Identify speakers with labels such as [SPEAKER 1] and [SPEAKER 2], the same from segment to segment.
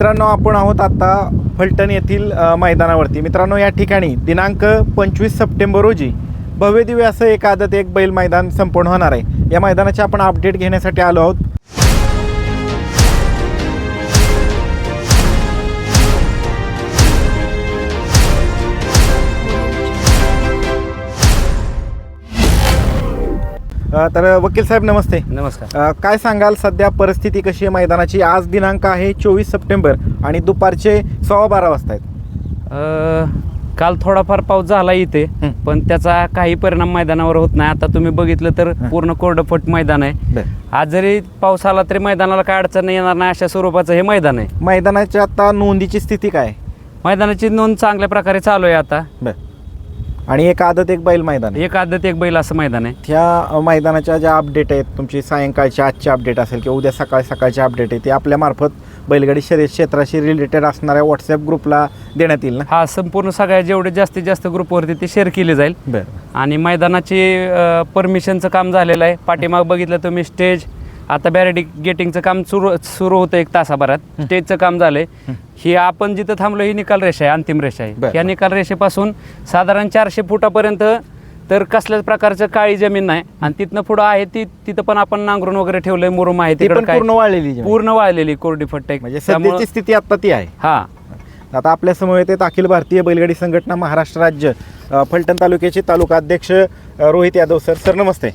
[SPEAKER 1] मित्रांनो आपण आहोत आता फलटण येथील मैदानावरती. मित्रांनो या ठिकाणी दिनांक पंचवीस सप्टेंबर रोजी भव्यदिव्य असं एक आदत एक बैल मैदान संपूर्ण होणार आहे. या मैदानाचे आपण अपडेट घेण्यासाठी आलो आहोत. अ, तर वकील साहेब नमस्ते.
[SPEAKER 2] नमस्कार.
[SPEAKER 1] अ, काय सांगाल? सध्या परिस्थिती कशी आहे मैदानाची? आज दिनांक आहे चोवीस सप्टेंबर आणि दुपारचे सव्वा बारा वाजता आहेत
[SPEAKER 2] अ, काल थोडाफार पाऊस झाला इथे
[SPEAKER 1] हं.
[SPEAKER 2] पण त्याचा काही परिणाम मैदानावर होत नाही. आता तुम्ही बघितलं तर पूर्ण कोरडफट मैदान आहे. आज जरी पाऊस आला तरी मैदानाला काय अडचण येणार नाही अशा स्वरूपाचं हे मैदान आहे.
[SPEAKER 1] मैदानाच्या आता नोंदीची स्थिती काय?
[SPEAKER 2] मैदानाची नोंद चांगल्या प्रकारे चालू आहे आता.
[SPEAKER 1] आणि एक आदत एक बैल मैदान आहे.
[SPEAKER 2] एक आदत एक बैल असं मैदान आहे.
[SPEAKER 1] अ, मैदानाच्या ज्या अपडेट आहेत तुमची सायंकाळची आजची अपडेट असेल किंवा उद्या सकाळ सकाळची अपडेट आहे ते आपल्या मार्फत बैलगाडी शर्यत क्षेत्राशी रिलेटेड असणाऱ्या व्हॉट्सअप ग्रुपला देण्यात येईल ना?
[SPEAKER 2] हा संपूर्ण सगळ्या जेवढे जास्तीत जास्त ग्रुपवरती ते शेअर केले जाईल.
[SPEAKER 1] बरं.
[SPEAKER 2] आणि मैदानाची परमिशनचं काम झालेलं आहे. पाठीमाग बघितलं तुम्ही स्टेज आता बॅरेडी गेटिंगचं काम सुरू सुरू होतं एक तासाभरात. स्टेजचं काम झालंय. ही. आपण जिथं थांबलो ही निकाल रेषा आहे अंतिम रेषा. आहे. या निकाल रेषेपासून साधारण चारशे फुटापर्यंत तर कसल्याच प्रकारचं काळी जमीन नाही. आणि तिथनं पुढं आहे ती तिथं पण आपण नांगरून वगैरे ठेवलंय मुरुम आहे तिकडं काय.
[SPEAKER 1] पूर्ण वाळलेली.
[SPEAKER 2] पूर्ण वाळलेली कोरडी फट्ट.
[SPEAKER 1] म्हणजे सध्याची स्थिती आता ती आहे.
[SPEAKER 2] हा.
[SPEAKER 1] आता आपल्यासमोर येतात अखिल भारतीय बैलगाडी संघटना महाराष्ट्र राज्य फलटण तालुक्याचे तालुका अध्यक्ष रोहित यादव सर. सर नमस्ते.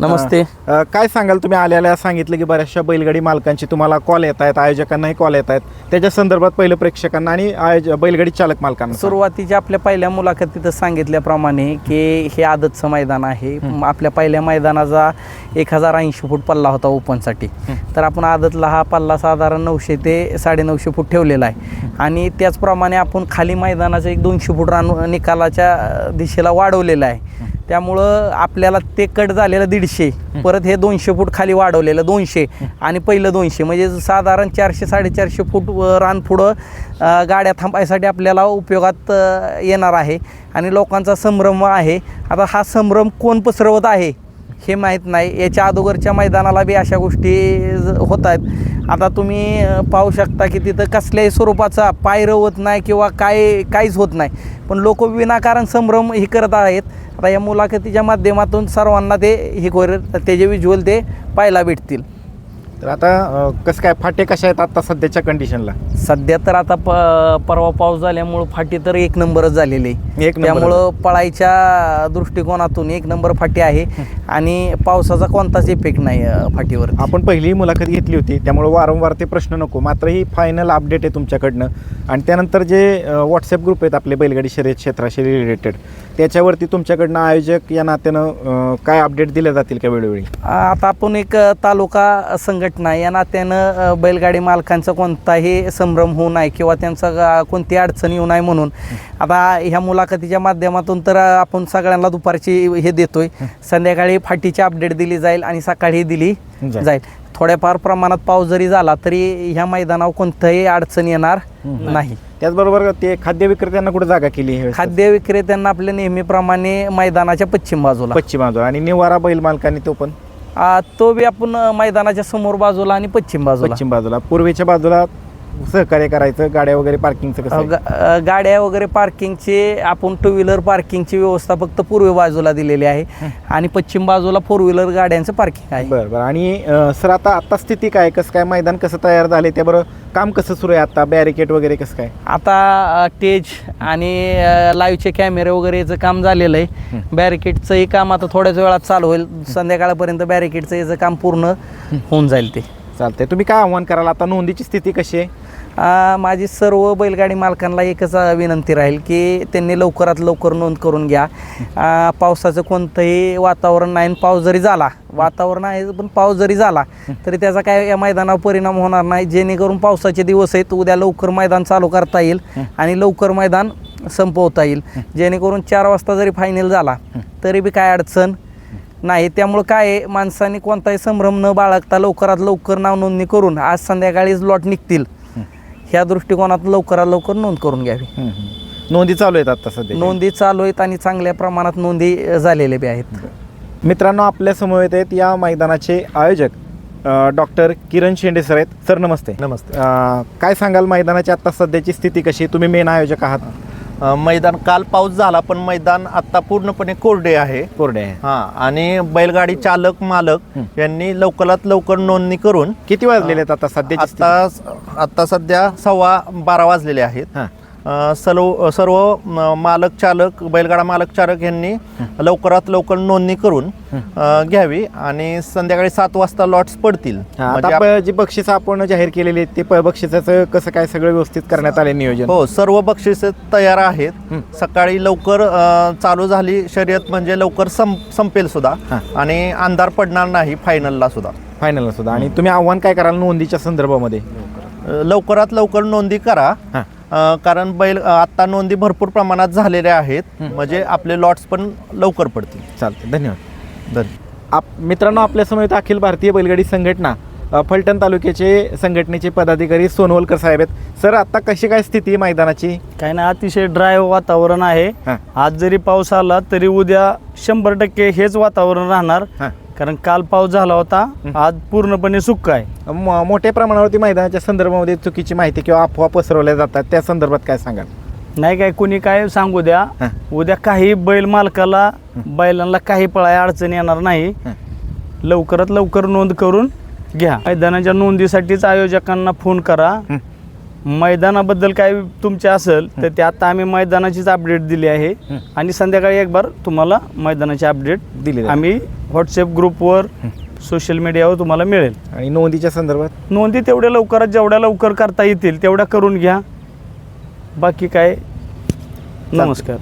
[SPEAKER 3] नमस्ते.
[SPEAKER 1] अ, काय सांगाल तुम्ही? आल्याला सांगितलं की बऱ्याचशा बैलगाडी मालकांची तुम्हाला कॉल येत आहेत आयोजकांनाही कॉल येत आहेत. त्याच्या संदर्भात पहिलं प्रेक्षकांना आणि आयोज बैलगाडी चालक मालकांना सांगा.
[SPEAKER 3] सुरुवातीच्या आपल्या पहिल्या मुलाखतीत सांगितल्याप्रमाणे की हे आदतचं मैदान आहे. म, आपल्या पहिल्या मैदानाचा एक हजार ऐंशी फूट पल्ला होता ओपनसाठी. तर आपण आदतला हा पल्ला साधारण नऊशे ते साडेनऊशे फूट ठेवलेला आहे. आणि त्याचप्रमाणे आपण खाली मैदानाचं एक दोनशे फूट रान निकालाच्या अ, दिशेला वाढवलेलं आहे. त्यामुळं आपल्याला ते कट झालेलं दीडशे परत हे दोनशे फूट खाली वाढवलेलं दोनशे आणि पहिलं दोनशे. म्हणजे साधारण चारशे साडेचारशे फूट रान पुढं गाड्या थांबायसाठी आपल्याला उपयोगात येणार आहे. आणि लोकांचा संभ्रम आहे. आता हा संभ्रम कोण पसरवत आहे हे माहीत नाही. याच्या अगोदरच्या मैदानाला बी अशा गोष्टी होत आहेत. आता तुम्ही पाहू शकता की तिथं कसल्याही स्वरूपाचा पाय रवत नाही किंवा काय काहीच होत नाही. पण लोक विनाकारण संभ्रम हे करत आहेत. आता या मुलाखतीच्या माध्यमातून सर्वांना ते हे कर त्याचे विज्युअल ते पाहायला भेटतील.
[SPEAKER 1] तर आता कसं काय फाटे कशा आहेत आता सध्याच्या कंडिशनला
[SPEAKER 3] सध्या तर आता प परवा पाऊस झाल्यामुळं फाटी तर एक नंबरच झालेली आहे.
[SPEAKER 1] एक
[SPEAKER 3] त्यामुळं पळायच्या दृष्टिकोनातून एक नंबर फाटी आहे. आणि पावसाचा कोणताच इफेक्ट नाही फाटीवर
[SPEAKER 1] आपण पहिली मुलाखत घेतली होती त्यामुळे वारंवार ते प्रश्न नको. मात्र ही फायनल अपडेट आहे तुमच्याकडनं. आणि त्यानंतर जे व्हॉट्सअप ग्रुप आहेत आपले बैलगाडी शर्यत क्षेत्राशी रिलेटेड त्याच्यावरती तुमच्याकडनं आयोजक या नात्यानं काय अपडेट दिल्या जातील का वेळोवेळी?
[SPEAKER 3] आता आपण एक तालुका संघटना या नात्यानं बैलगाडी मालकांचा कोणताही संभ्रम होऊ नये किंवा त्यांचा कोणती अडचण येऊ नये म्हणून. आता ह्या मुलाखतीच्या माध्यमातून तर आपण सगळ्यांना दुपारची हे देतोय. संध्याकाळी फाटीची अपडेट दिली जाईल आणि सकाळी दिली
[SPEAKER 1] जाईल.
[SPEAKER 3] थोड्याफार प्रमाणात पाऊस जरी झाला तरी ह्या मैदानावर कोणतंही अडचण येणार नाही.
[SPEAKER 1] त्याचबरोबर ते खाद्य विक्रेत्यांना कुठे जागा केली
[SPEAKER 3] खाद्य विक्रेत्यांना आपल्या नेहमीप्रमाणे मैदानाच्या पश्चिम बाजूला.
[SPEAKER 1] पश्चिम बाजूला. आणि निवारा बैल मालकांनी तो पण?
[SPEAKER 3] आ, तो बी आपण मैदानाच्या समोर बाजूला आणि पश्चिम बाजूला.
[SPEAKER 1] पश्चिम बाजूला. पूर्वेच्या बाजूला सहकार्य करायचं गाड्या वगैरे पार्किंगचं कसं आहे?
[SPEAKER 3] गा- गाड्या वगैरे पार्किंगचे आपण टू व्हीलर पार्किंगची व्यवस्था फक्त पूर्व बाजूला दिलेली आहे. आणि पश्चिम बाजूला फोर व्हीलर गाड्यांचं पार्किंग आहे.
[SPEAKER 1] बरं बरं. आणि अ, सर आता आता स्थिती काय? कसं काय? मैदान कसं तयार झाले त्याबरोबर काम कसं सुरू आहे आता? बॅरिकेड वगैरे कसं काय?
[SPEAKER 3] आता टेज आणि लाईव्हचे कॅमेरे वगैरेचं काम झालेलं आहे. बॅरिकेडचंही काम आता थोड्याच वेळात चालू होईल. संध्याकाळपर्यंत बॅरिकेडचं याचं काम पूर्ण होऊन जाईल ते.
[SPEAKER 1] चालतंय. तुम्ही काय आव्हान कराल? आता नोंदीची स्थिती कशी आहे?
[SPEAKER 3] आ, माझी सर्व बैलगाडी मालकांना एकच विनंती राहील की त्यांनी लवकरात लवकर नोंद करून घ्या. आ, पावसाचं कोणतंही वातावरण नाही आणि पाऊस जरी झाला वातावरण आहे पण पाऊस जरी झाला तरी त्याचा काय या मैदानावर परिणाम होणार नाही. जेणेकरून पावसाचे दिवस आहेत उद्या लवकर मैदान चालू करता येईल आणि लवकर मैदान संपवता येईल. जेणेकरून चार वाजता जरी फायनल झाला तरी बी काय अडचण? नाही त्यामुळं काय आहे, माणसांनी कोणताही संभ्रम न बाळगता लवकरात लवकर नाव नोंदणी करून आज संध्याकाळीच लॉट निघतील. ह्या दृष्टिकोनात लवकरात लवकर नोंद करून घ्यावी.
[SPEAKER 1] नोंदी चालू आहेत आता सध्या.
[SPEAKER 3] नोंदी चालू आहेत आणि चांगल्या प्रमाणात नोंदी अ, झालेल्या बी आहेत.
[SPEAKER 1] मित्रांनो आपल्यासमोर येत आहेत या मैदानाचे आयोजक डॉक्टर किरण शेंडे सर आहेत. सर नमस्ते.
[SPEAKER 4] नमस्ते.
[SPEAKER 1] काय सांगाल मैदानाची आता सध्याची स्थिती कशी तुम्ही मेन आयोजक आहात.
[SPEAKER 4] मैदान काल पाऊस झाला पण मैदान आता पूर्णपणे कोरडे आहे.
[SPEAKER 1] कोरडे आहे.
[SPEAKER 4] हा आणि बैलगाडी चालक मालक यांनी लवकरात लवकर नोंदणी करून
[SPEAKER 1] किती वाजलेले आहेत आता स्थिती?
[SPEAKER 4] आता आता सध्या सव्वा बारा वाजलेले आहेत. सर्व सर्व मालक चालक बैलगाडा मालक चालक यांनी लवकरात लवकर नोंदणी करून घ्यावी आणि संध्याकाळी सात वाजता लॉट्स पडतील. म्हणजे
[SPEAKER 1] जी बक्षीस आपण जाहीर केलेली आहेत ते बक्षिसाचं कसं काय सगळं व्यवस्थित करण्यात आले नियोजन?
[SPEAKER 4] हो सर्व बक्षिसे तयार आहेत. सकाळी लवकर चालू झाली शर्यत म्हणजे लवकर संपेल सुद्धा. आणि अंधार पडणार नाही फायनलला सुद्धा.
[SPEAKER 1] फायनल सुद्धा. आणि तुम्ही आव्हान काय कराल नोंदीच्या संदर्भामध्ये?
[SPEAKER 4] लवकरात लवकर नोंदी करा. कारण बैल अ, आता नोंदी भरपूर प्रमाणात झालेल्या आहेत. म्हणजे आपले लॉट्स पण लवकर पडतील.
[SPEAKER 1] चालते धन्यवाद.
[SPEAKER 4] धन्यवाद.
[SPEAKER 1] आप मित्रांनो आपल्यासमोर अखिल भारतीय बैलगाडी संघटना फलटण तालुक्याचे संघटनेचे पदाधिकारी सोनवलकर साहेब आहेत. सर आता कशी काय स्थिती आहे मैदानाची?
[SPEAKER 5] काही नाही अतिशय ड्राय वातावरण आहे.
[SPEAKER 1] हां.
[SPEAKER 5] आज जरी पाऊस आला तरी उद्या शंभर टक्के हेच वातावरण राहणार.
[SPEAKER 1] हां.
[SPEAKER 5] कारण काल पाऊस झाला होता आज पूर्णपणे सुक्क आहे.
[SPEAKER 1] म- मोठ्या प्रमाणावरती मैदानाच्या संदर्भामध्ये चुकीची माहिती किंवा अफवा पसरवल्या जातात. त्या संदर्भात काय सांगाल?
[SPEAKER 5] नाही काय कुणी काय सांगू द्या.
[SPEAKER 1] हां.
[SPEAKER 5] उद्या काही बैल मालकाला बैलांना काही पळाय अडचण येणार नाही.
[SPEAKER 1] हां.
[SPEAKER 5] लवकरात लवकर नोंद करून घ्या. मैदानाच्या नोंदीसाठीच आयोजकांना फोन करा.
[SPEAKER 1] हं.
[SPEAKER 5] मैदानाबद्दल काय तुमचे असेल तर ते आता आम्ही मैदानाचीच अपडेट दिली आहे. आणि संध्याकाळी एक बार तुम्हाला मैदानाची अपडेट
[SPEAKER 1] दिली.
[SPEAKER 5] आम्ही व्हॉट्सअप ग्रुपवर सोशल मीडियावर तुम्हाला मिळेल.
[SPEAKER 1] आणि नोंदीच्या संदर्भात?
[SPEAKER 5] नोंदी तेवढ्या लवकरात जेवढ्या लवकर करता येतील तेवढ्या करून घ्या. बाकी काय? नमस्कार.